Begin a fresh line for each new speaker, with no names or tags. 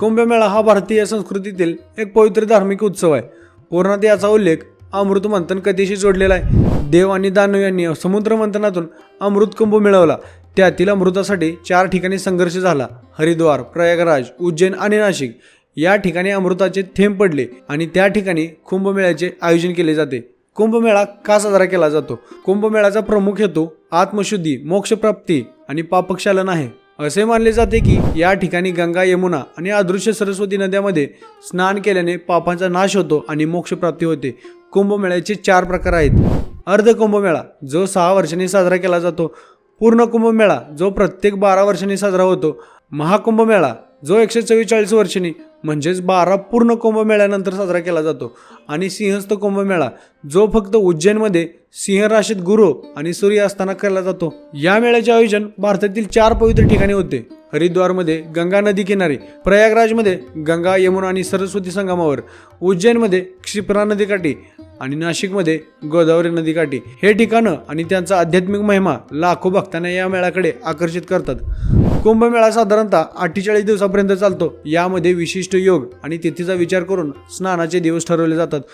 कुंभमेळा हा भारतीय संस्कृतीतील एक पवित्र धार्मिक उत्सव आहे. पुराणात याचा उल्लेख अमृत मंथन कथेशी जोडलेला आहे. देव आणि दानव यांनी समुद्र मंथनातून अमृत कुंभ मिळवला. त्यातील अमृतासाठी चार ठिकाणी संघर्ष झाला. हरिद्वार प्रयागराज उज्जैन आणि नाशिक या ठिकाणी अमृताचे थेंब पडले आणि त्या ठिकाणी कुंभमेळ्याचे आयोजन केले जाते. कुंभमेळा का साजरा केला जातो? कुंभमेळ्याचा प्रमुख हेतू आत्मशुद्धी मोक्षप्राप्ती आणि पापक्षालन आहे. असे मानले जाते की या ठिकाणी गंगा यमुना आणि अदृश्य सरस्वती नद्यामध्ये स्नान केल्याने पापांचा नाश होतो आणि मोक्षप्राप्ती होते. कुंभमेळ्याचे चार प्रकार आहेत. अर्ध कुंभमेळा जो सहा वर्षांनी साजरा केला जातो. पूर्ण कुंभमेळा जो प्रत्येक बारा वर्षांनी साजरा होतो. महाकुंभमेळा जो एकशे चव्वेचाळीस वर्षांनी म्हणजेच बारा पूर्ण कुंभमेळ्यानंतर साजरा केला जातो. आणि सिंहस्थ कुंभमेळा जो फक्त उज्जैनमध्ये सिंह राशीत गुरु आणि सूर्य असताना केला जातो. या मेळ्याचे आयोजन भारतातील चार पवित्र ठिकाणी होते. हरिद्वारमध्ये गंगा नदी किनारी प्रयागराजमध्ये गंगा यमुना आणि सरस्वती संगमावर उज्जैनमध्ये क्षिप्रा नदीकाठी आणि नाशिकमध्ये गोदावरी नदीकाठी हे ठिकाणं आणि त्यांचा आध्यात्मिक महिमा लाखो भक्तांना या मेळ्याकडे आकर्षित करतात. कुंभमेळा साधारणतः अठ्ठेचाळीस दिवसापर्यंत चालतो. यामध्ये विशिष्ट योग आणि तिथीचा विचार करून स्नानाचे दिवस ठरवले जातात.